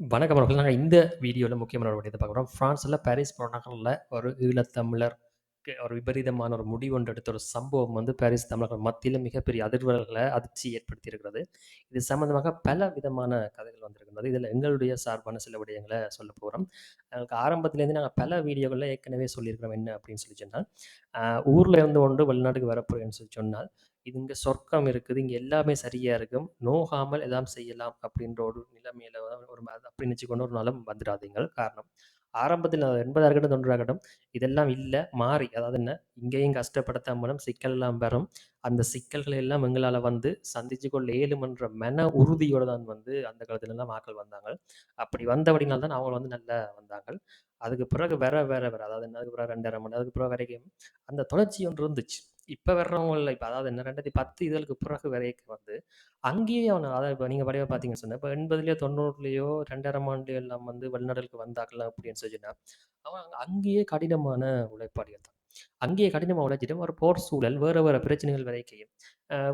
வணக்கம் அவர்கள் நாங்கள் இந்த வீடியோவில் முக்கியமான ஒரு விடயத்த பார்க்குறோம் ஃப்ரான்ஸில் பாரிஸ் மாநகர்ல ஒரு ஈழத்தமிழர் ஒரு விபரீதமான ஒரு முடிவு ஒன்று எடுத்த ஒரு சம்பவம் வந்து பாரிஸ் தமிழர்கள் மத்தியில் மிகப்பெரிய அதிர்வல்களை அதிர்ச்சி ஏற்படுத்தியிருக்கிறது. இது சம்மந்தமாக பல விதமான கதைகள் வந்திருக்கின்றது. இதில் எங்களுடைய சார்பான சில விடயங்களை சொல்லப் போகிறோம் எங்களுக்கு ஆரம்பத்திலேருந்து நாங்கள் பல வீடியோகளில் ஏற்கனவே சொல்லியிருக்கிறோம். என்ன அப்படின்னு சொல்லி சொன்னால், ஊரில் இருந்து ஒன்று வெளிநாட்டுக்கு வரப்போகிறேன்னு சொல்லி சொன்னால், இது இங்கே சொர்க்கம் இருக்குது. இங்கே எல்லாமே சரியாக இருக்கும். நோகாமல் எல்லாம் செய்யலாம் அப்படின்ற ஒரு நிலைமையில ஒரு அப்படி நினைச்சுக்கொண்டு ஒரு நாளும் வந்துடாதீங்கள். காரணம், ஆரம்பத்தில் 80ஆ இருக்கட்டும், 90ஆ இருக்கட்டும், இதெல்லாம் இல்லை மாறி அதாவது என்ன, இங்கேயும் கஷ்டப்படத்தான் மூலம் சிக்கல் எல்லாம் வரும். அந்த சிக்கல்களை எல்லாம் எங்களால் வந்து சந்திச்சு கொள்ள ஏழுமன்ற மன உறுதியோடு தான் வந்து அந்த காலத்துலலாம் ஆட்கள் வந்தாங்க. அப்படி வந்தபடினால தான் அவங்க வந்து நல்லா வந்தாங்கள். அதுக்கு பிறகு வேற வேற வேற அதாவது என்ன அதுக்கு பிறகு 2 1/2 மணி அதுக்கு பிறகு வரைக்கும் அந்த தொடர்ச்சி ஒன்று இருந்துச்சு. இப்போ வர்றவங்கள்ல இப்போ அதாவது என்ன 2010 இதழுக்கு பிறகு வரைக்கும் வந்து, அங்கேயே அவன் அதாவது இப்போ நீங்கள் வடிவா பார்த்தீங்கன்னு சொன்னால் இப்போ எண்பதுலேயோ தொண்ணூறுலையோ ரெண்டாயிரம் ஆண்டுலையோ எல்லாம் வந்து வெளிநாடுகளுக்கு வந்தாக்கலாம் அப்படின்னு சொல்லிச்சுன்னா அவன் அங்கேயே கடினமான உழைப்பாளிகள் தான். அங்கேயே கடினமாக உழைச்சிட்டு ஒரு போர் சூழல், வேறு வேற பிரச்சனைகள் வரைக்கும்,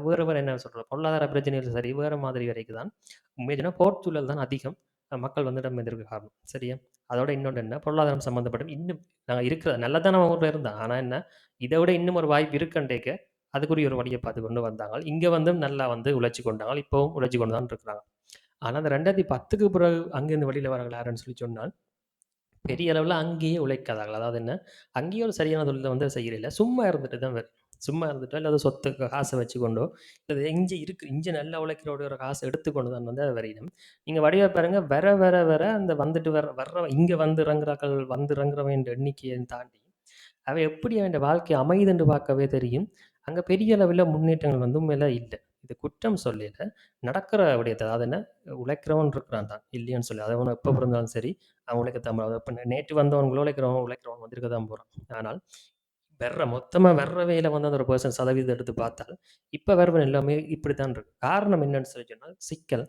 வேறு வேற என்ன சொல்கிற பொருளாதார பிரச்சனைகள் சரி, வேறு மாதிரி வரைக்கும் தான். உண்மைய போர் சூழல் தான் அதிகம். மக்கள் வந்து நம்ம எதிர்க்க காரணம். சரியா? அதோட இன்னொன்னு என்ன, பொருளாதாரம் சம்மந்தப்பட்ட இன்னும் நாங்க இருக்கிற நல்லா தான் நம்ம ஊர்ல இருந்தோம். ஆனா என்ன, இத விட இன்னும் ஒரு வாய்ப்பு இருக்குன்றேக்க, அதுக்குரிய ஒரு வழிய பார்த்து கொண்டு வந்தாங்க. இங்க வந்தும் நல்லா வந்து உழைச்சு கொண்டாங்க. இப்பவும் உழைச்சு கொண்டு தான் இருக்கிறாங்க. ஆனா அந்த 2010க்கு பிறகு அங்கேருந்து வெளியில வரவங்க யாருன்னு சொல்லி சொன்னால், பெரிய அளவுல அங்கேயே உழைக்காதார்கள். அதாவது என்ன, அங்கேயே ஒரு சரியான தொழில வந்து செய்யல. சும்மா இருந்துட்டு தான் சும்மா இருந்துட்டோ, இல்லை சொத்து காசை வச்சுக்கொண்டோ, இல்லை இங்கே இருக்கு இங்கே நல்லா உழைக்கிறோட ஒரு காசை எடுத்துக்கொண்டு தான் வந்து வரையினம். நீங்கள் வடிவா பாருங்க, வர, வர, வர அந்த வந்துட்டு வர வர்ற இங்கே வந்து இறங்குறாக்கள் வந்து இறங்குறவன் எண்ணிக்கையை தாண்டி, அவன் எப்படி அவன் வாழ்க்கை அமையுதுன்னு பார்க்கவே தெரியும். அங்கே பெரிய அளவில் முன்னேற்றங்கள் வந்து மேலே இல்லை இது குற்றம் சொல்லல. நடக்கிற விடயத்த அதாவது என்ன, உழைக்கிறவன் இருக்கிறான் தான். இல்லைன்னு சொல்லி அதை அவன் எப்போ பிறந்தாலும் சரி, அவன் உழைக்கத்தான் இப்போ நேற்று வந்தவன் உழைக்கிறவன் உழைக்கிறவன் வந்திருக்க தான் போகிறான் ஆனால், வர்ற மொத்தமாக வர்றவையில வந்து அந்த ஒரு பர்சன் சதவீதம் எடுத்து பார்த்தால், இப்போ வர்றவன் எல்லாமே இப்படித்தான் இருக்கு. காரணம் என்னன்னு சொல்லி சொன்னால், சிக்கல்.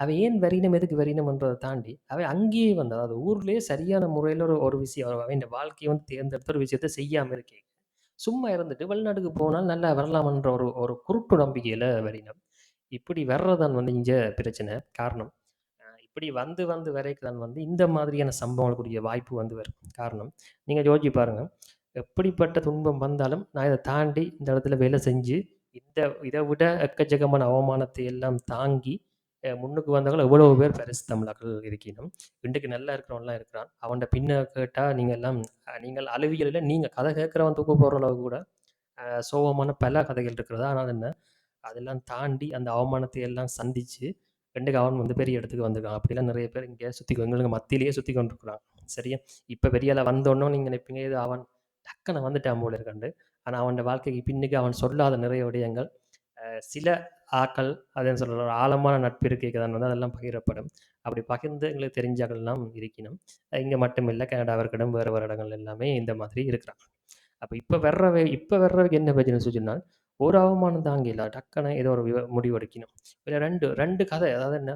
அவன் ஏன் வரினம், எதுக்கு வரினம்ன்றதை தாண்டி, அவன் அங்கேயே வந்து அதாவது ஊர்லேயே சரியான முறையில் ஒரு ஒரு விஷயம் அவன் வாழ்க்கையை வந்து தேர்ந்தெடுத்த ஒரு விஷயத்த செய்யாமல் இருக்கே. சும்மா இருந்துட்டு வெளிநாட்டுக்கு போனால் நல்லா வரலாம்ன்ற ஒரு ஒரு குருட்டு நம்பிக்கையில் வரினம். இப்படி வர்றதான் வந்து இங்கே பிரச்சனை. காரணம், இப்படி வந்து வந்து வரைக்கும் தான் வந்து இந்த மாதிரியான சம்பவங்களுக்குரிய வாய்ப்பு வந்து வரும். காரணம், நீங்கள் யோசிச்சு பாருங்கள் எப்படிப்பட்ட துன்பம் வந்தாலும், நான் இதை தாண்டி இந்த இடத்துல வேலை செஞ்சு, இந்த இதை விட எக்கச்சக்கமான அவமானத்தை எல்லாம் தாங்கி, முன்னுக்கு வந்தவங்க எவ்வளவு பேர் பரிசு தமிழர்கள் இருக்கணும் இன்றைக்கு நல்லா இருக்கிறவன்லாம் இருக்கிறான். அவன்கிட்ட பின்ன கேட்டால் நீங்கள் எல்லாம் நீங்கள் அழுவீர்கள் நீங்கள் கதை கேட்குறவன் தூக்க போகிற அளவுக்கு கூட, சோகமான பல கதைகள் இருக்கிறதா ஆனால் என்ன, அதெல்லாம் தாண்டி அந்த அவமானத்தை எல்லாம் சந்திச்சு, ரெண்டுக்கு அவன் வந்து பெரிய இடத்துக்கு வந்திருக்கான். அப்படிலாம் நிறைய பேர் இங்கே சுற்றி எங்களுக்கு மத்தியிலேயே சுற்றி கொண்டிருக்கிறான். சரியா? இப்போ பெரிய ஆளாக வந்தோன்ன நீங்கள் நினைப்பீங்க, இது அவன் டக்குன்னு வந்துட்டான் போல இருக்காண்டு ஆனால் அவன்ட வாழ்க்கைக்கு பின்னுக்கு அவன் சொல்லாத நிறைய விடயங்கள், சில ஆக்கள் அதன்னு சொல்கிற ஒரு ஆழமான நட்பு இருக்கைக்கு வந்து அதெல்லாம் பகிரப்படும். அப்படி பகிர்ந்து எங்களுக்கு தெரிஞ்சாக்கள்லாம் இருக்கணும் இங்கே மட்டும் இல்லை கனடா இருக்கட்டும், வேறு வேறு இடங்கள் எல்லாமே இந்த மாதிரி இருக்கிறாங்க. அப்போ இப்போ வர்றவை இப்போ வர்றவைக்கு என்ன பிரச்சனை சொன்னால், ஒரு அவமானம் தான் இல்லை டக்குன்னு ஏதோ ஒரு முடிவு எடுக்கணும். ரெண்டு ரெண்டு கதை அதாவது என்ன,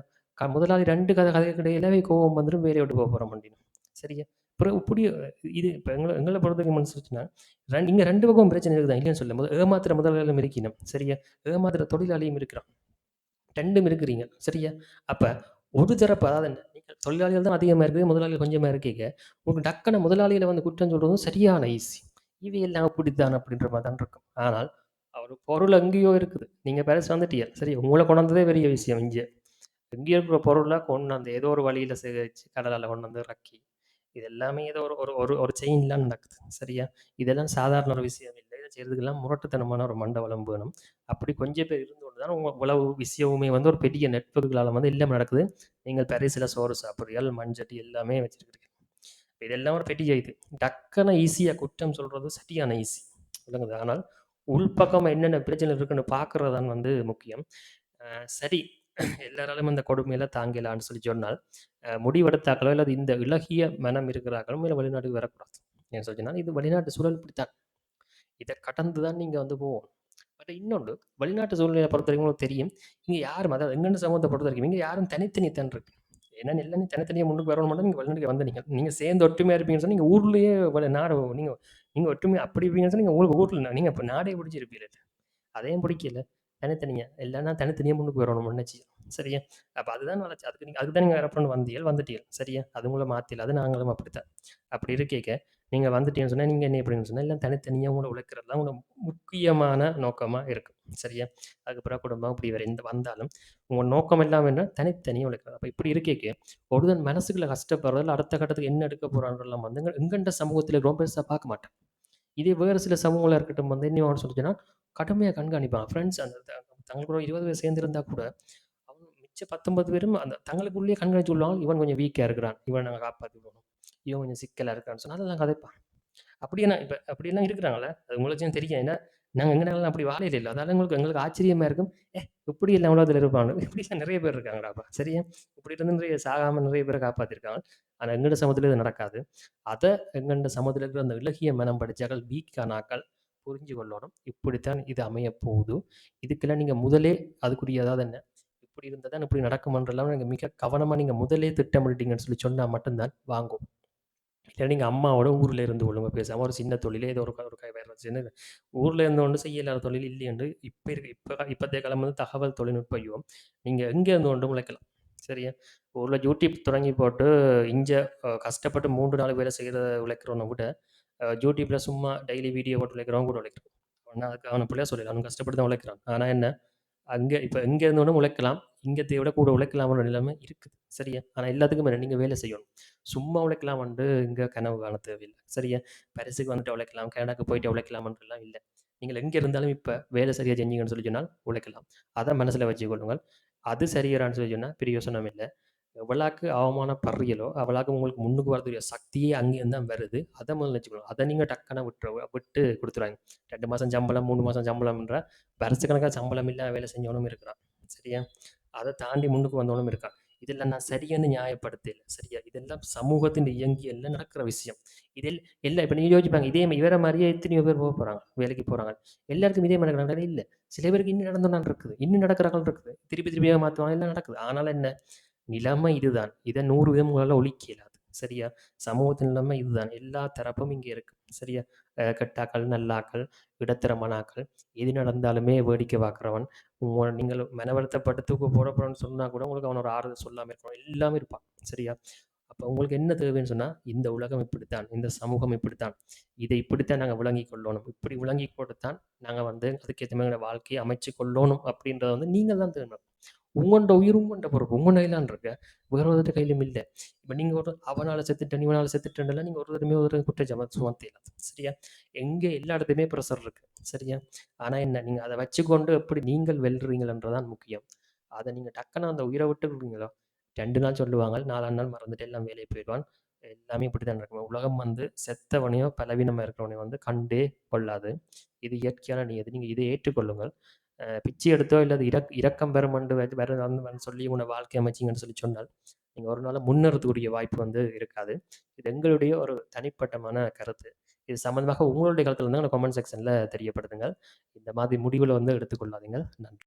முதலாளி ரெண்டு கதை கதைக்கிடையிலவே கோபம் வந்துடும் வேலையை விட்டு போக போறோம் அப்டின்னு. சரியா? அப்புறம் புரிய இது இப்போ எங்களை எங்களை பொறுத்தவரைக்கும் மனசுச்சுன்னா, இங்க 2 பக்கமும் பிரச்சனை இருக்குதான் இல்லைன்னு சொல்லும் போது ஏமாத்திர முதலாளியும் இருக்கணும் சரியா? ஏமாத்திர தொழிலாளியும் இருக்கிறான். ரெண்டும் இருக்கிறீங்க. சரியா? அப்போ ஒரு தரப்பு அதாவது என்ன, தொழிலாளிகள் தான் அதிகமாக இருக்குது முதலாளிகள் கொஞ்சமாக இருக்கீங்க. உங்களுக்கு டக்குன்னு முதலாளியில் வந்து குற்றம் சொல்கிறதும் சரியான ஈஸி. இவை எல்லாம் அப்படித்தான் அப்படின்ற மாதிரி தான் இருக்கும். ஆனால், அவர் பொருள் எங்கேயோ இருக்குது. நீங்கள் பாரிஸ் வந்துட்டீங்க. சரி, உங்களை கொண்டாந்ததே பெரிய விஷயம் இங்கே எங்கேயோ இருக்கிற பொருளெலாம் கொண்டு வந்து ஏதோ ஒரு வழியில் சேகரித்து கடலால் கொண்டு வந்து ரக்கி இது எல்லாமே ஏதோ ஒரு ஒரு ஒரு ஒரு செயின்லாம் நடக்குது. சரியா? இதெல்லாம் சாதாரண ஒரு விஷயம் இல்லை இதை செய்யறதுக்கெல்லாம் முரட்டுத்தனமான ஒரு மண்டபலம் வேணும். அப்படி கொஞ்சம் பேர் இருந்து கொண்டு தான் இவ்வளவு விஷயமுமே வந்து ஒரு பெரிய நெட்ஒர்க்குகளால் வந்து எல்லாமே நடக்குது. நீங்கள் பரிசில் சோறு சாப்பிடுறீர்கள், மண்சட்டி எல்லாமே வச்சுருக்கிறீங்க இதெல்லாம் ஒரு பெரிய இது. டக்குன்னு ஈஸியாக குற்றம் சொல்கிறது சரியான ஈஸி. விளங்குது ஆனால், உள்பக்கம் என்னென்ன பிரச்சனை இருக்குன்னு பார்க்குறது தான் வந்து முக்கியம். சரி, எல்லாராலும் இந்த கொடுமையெல்லாம் தாங்கிலான்னு சொல்லி சொன்னால், அ முடிவெடுத்தாக்களோ அல்லது இந்த இலகிய மனம் இருக்கிறார்களோ இல்லை வெளிநாட்டுக்கு வரக்கூடாது. ஏன்னு சொல்லி இது வெளிநாட்டு சூழல் இப்படித்தான். இதை கடந்து தான் நீங்கள் வந்து போவோம் பட் இன்னொன்று, வெளிநாட்டு சூழ்நிலை பொறுத்தவரைக்கும் வரைக்கும் தெரியும். இங்கே யாரும் அதாவது எங்கன்னு பொறுத்த வரைக்கும் நீங்கள் யாரும் தனித்தனி தான் இருக்கு. ஏன்னா எல்லாமே தனித்தனியாக முன்னுக்கு வரணும் மட்டும் நீங்க வெளிநாட்டுக்கு நீங்கள் நீங்கள் சேர்ந்து ஒற்றுமையாக இருப்பீங்கன்னு சொல்லி நீங்கள் ஊர்லேயே ஊர்லயே நாடு நீங்கள் நீங்கள் ஒற்றுமையாக அப்படி இருப்பீங்கன்னு சொன்னால் நீங்கள் உங்களுக்கு ஊரில் நீங்கள் இப்போ நாடே பிடிச்சிருப்பீங்க. அதையும் பிடிக்கல. தனித்தனியாக இல்லைன்னா தனித்தனியாக முன்னுக்கு வரணும் முன்னச்சு சரியா? அப்போ அதுதான் வளர்ச்சி. அதுக்கு நீங்கள் அதுக்கு தான் நீங்கள் ரெஃபரண்ட் வந்தியல் வந்துட்டீர்கள் சரியா? அது உங்கள அது நாங்களும் அப்படித்தான். அப்படி இருக்கேக்க, நீங்கள் வந்துட்டீங்கன்னு சொன்னால் நீங்கள் என்ன எப்படின்னு சொன்னால் எல்லாம் தனித்தனியாக உங்களை உழைக்கிறது தான் உங்களோட முக்கியமான நோக்கமாக இருக்கும். சரியா? அதுக்கப்புறம் குடும்பம் இப்படி வேற எந்த வந்தாலும், உங்கள் நோக்கம் எல்லாம் என்ன? தனித்தனியாக உழைக்கிறது. அப்போ இப்படி இருக்கேக்கு ஒருதன் மனசுக்குள்ள கஷ்டப்படுறதில் அடுத்த கட்டத்துக்கு என்ன எடுக்க போகிறான்றலாம் வந்து எங்க எங்கண்ட சமூகத்தில் ரொம்ப பெருசாக பார்க்க மாட்டேன் இதே வேறு சில சமூகங்களாக இருக்கட்டும் வந்து என்ன சொல்லிச்சுன்னா, கடுமையாக கண்காணிப்பாங்க. ஃப்ரெண்ட்ஸ் அந்த த தங்களோட 20 பேர் சேர்ந்திருந்தா கூட, அவங்க மிச்ச 19 பேரும் அந்த தங்களுக்குள்ளேயே கண்காணிச்சு சொல்லுவாங்க, இவன் கொஞ்சம் வீக்கா இருக்கிறான். இவன நாங்க காப்பாத்தி இவன் கொஞ்சம் சிக்கலா இருக்கான்னு சொன்னா, அதெல்லாம் கதைப்பான். அப்படியெல்லாம் இப்ப அப்படியெல்லாம் இருக்கிறாங்கல்ல. அது உங்களுக்கும் தெரியும். ஏன்னா, நாங்க எங்கனாலும் அப்படி வாழையில இல்ல. அதனால எங்களுக்கு எங்களுக்கு ஆச்சரியமா இருக்கும். ஏ இப்படி எல்லாம் உலகத்துல இருப்பாங்க இப்படிலாம் நிறைய பேர் இருக்காங்கடாப்பா. சரியா? இப்படி இருந்து நிறைய சாகாம நிறைய பேரை காப்பாத்திருக்காங்க. ஆனா எங்கட சமத்துல இது நடக்காது. அத எங்கண்ட சமூகத்தில இருக்கிற அந்த இலகிய மனம் படைச்சவர்கள், வீக்கான ஆக்கள் புரிஞ்சு கொள்ளணும். இப்படித்தான் இது அமைய போகுது. இதுக்கெல்லாம் நீங்கள் முதலே அதுக்குரிய அதாவது என்ன? இப்படி இருந்தால் தான் இப்படி நடக்குமன்றலாம் நீங்கள் மிக கவனமாக நீங்கள் முதலே திட்டமிட்டீங்கன்னு சொல்லி சொன்னால் மட்டும்தான் வாங்கும். இல்லை நீங்கள் அம்மாவோட ஊரில் இருந்து ஒழுங்காக பேசாமல் ஒரு சின்ன தொழிலே ஏதோ ஒரு க ஒரு வேற சின்ன ஊரில் இருந்து ஒன்று செய்ய இல்லாத தொழில் இல்லை என்று இப்போ இருக்க இப்போ இப்போத்தைய காலம் வந்து தகவல் தொழில்நுட்ப யுகம். நீங்கள் எங்கே இருந்து கொண்டும் உழைக்கலாம். சரியா? ஊரில் யூடியூப் தொடங்கி போட்டு, இங்கே கஷ்டப்பட்டு 3, 4 வேலை செய்கிறத உழைக்கிறவனை விட, யூடியூப்பில் யூடியூப்ல சும்மா டெய்லி வீடியோ போட்டு உழைக்கிறவங்க கூட உழைக்கிறான். அவன அதுக்கு அவனை பிள்ளையா சொல்லல. அவன் கஷ்டப்பட்டு தான் உழைக்கிறான். ஆனால் என்ன? அங்கே இப்போ இங்கே இருந்து உழைக்கலாம். இங்கத்தை விட கூட உழைக்கலாம்ன்ற நிலைமை இருக்குது. சரியா? ஆனால் எல்லாத்துக்கும் மேல நீங்கள் வேலை செய்யணும். சும்மா உழைக்கலாம் வந்து இங்கே கனவு காண தேவையில்லை சரியா? பரிசுக்கு வந்துட்டு உழைக்கலாம், கனடாக்கு போயிட்டு உழைக்கலாம்ன்றலாம் இல்லை நீங்கள் எங்கே இருந்தாலும் இப்போ வேலை சரியாக செஞ்சீங்கன்னு சொல்லி சொன்னால் உழைக்கலாம். அதை மனசில் வச்சுக்கொள்ளுங்கள் அது சரிவரான்னு சொல்லி சொன்னால் பிரியோசனம் இல்லை எவ்வளாக்கு அவமானப்படுறீங்களோ அவ்வளாக்கு உங்களுக்கு முன்னுக்கு வரக்கூடிய சக்தியே அங்கேருந்து தான் வருது. அதை முதல்ல வச்சுக்கணும். அதை நீங்கள் டக்குனா விட்டுற விட்டு கொடுத்துருவாங்க ரெண்டு மாதம் சம்பளம், மூணு மாதம் சம்பளம்ன்ற வருஷக்கணக்காக சம்பளம் இல்லாத வேலை செஞ்சவனும் இருக்கிறான். சரியா? அதை தாண்டி முன்னுக்கு வந்தவனும் இருக்கான். இதெல்லாம் நான் சரின்னு நியாயப்படுத்தல. சரியா? இதெல்லாம் சமூகத்தின் இயங்கியல்ல நடக்கிற விஷயம். இதில் எல்லாம் இப்போ நீங்கள் யோசிப்பாங்க. இதே இவர மாதிரியே எத்தனையோ பேர் போக போகிறாங்க வேலைக்கு போகிறாங்க எல்லாருக்கும் இதே மாதிரி நடக்குதா? இல்லை சில பேருக்கு இன்னும் நடந்தோன்னு இருக்குது. இன்னும் நடக்கிறாங்க இருக்குது. திருப்பி திருப்பியாக மாற்றுவாங்க எல்லாம் நடக்குது. ஆனால் என்ன? நிலைமை இதுதான். இத 100 வீதம் உங்களால் ஒழிக்க இயலாது. சரியா? சமூகத்தின் நிலைமை இதுதான். எல்லா தரப்பும் இங்கே இருக்கு. சரியா? கெட்டாக்கள், நல்லாக்கள், இடத்தரமான எது நடந்தாலுமே வேடிக்கை பார்க்குறவன் உங்கள நீங்கள் மன வருத்தப்பட்டு தூக்கு போட சொன்னால் கூட உங்களுக்கு அவன் ஒரு ஆறுதல் சொல்லாமல் இருக்கணும் எல்லாமே இருப்பான். சரியா? அப்போ உங்களுக்கு என்ன தேவைன்னு சொன்னால் இந்த உலகம் இப்படித்தான். இந்த சமூகம் இப்படித்தான். இதை இப்படித்தான் நாங்கள் விளங்கி கொள்ளணும். இப்படி விளங்கி கொடுத்தான் நாங்கள் வந்து அதுக்கேற்ற மாதிரி வாழ்க்கையை அமைச்சு கொள்ளணும் அப்படின்றத வந்து நீங்கள் தான் தேடணும். உங்கண்ட உயிரும் உங்கண்ட பொறுப்பு. உங்கள் கையில தான் இருக்கு. வேற ஒருத்தர் கையிலும் இல்லை இப்போ நீங்கள் ஒரு அவனால செத்துட்டேன், இவனால் செத்துட்டேன்லாம் நீங்கள் ஒருத்தருமே ஒரு குற்றச்சாட்டு சுமத்த இயலாது. சரியா? எங்கே எல்லா இடத்துலையுமே ப்ரெஷர் இருக்கு. சரியா? ஆனால் என்ன? நீங்கள் அதை வச்சுக்கொண்டு எப்படி நீங்கள் வெல்றீங்களன்றதான் முக்கியம். அதை நீங்கள் டக்குன்னு அந்த உயிரை விட்டு குடுப்பீங்களோ, 2 நாள் சொல்லுவாங்க. நாலாம் நாள் மறந்துட்டு எல்லாம் வேலைக்கு போயிடுவான் எல்லாமே இப்படித்தான் இருக்கும் உலகம் வந்து செத்தவனையோ, பலவீனமாக இருக்கிறவனையோ வந்து கண்டே கொள்ளாது. இது இயற்கையான நீ எது நீங்கள் இதை ஏற்றுக்கொள்ளுங்கள். பிச்சை எடுத்தோ இறக்கம் இரக் இரக்கம் வேறு வேற சொல்லி உன்னை வாழ்க்கை அமைச்சீங்கன்னு சொல்லி சொன்னால், நீங்கள் ஒரு நாள் முன்னேறதுக்குரிய வாய்ப்பு வந்து இருக்காது. இது எங்களுடைய ஒரு தனிப்பட்டமான கருத்து. இது சம்மந்தமாக உங்களுடைய கருத்து இருந்தா கமெண்ட் செக்ஷனில் தெரியப்படுத்துங்கள். இந்த மாதிரி முடிவில் வந்து எடுத்துக்கொள்ளாதீங்க நன்றி.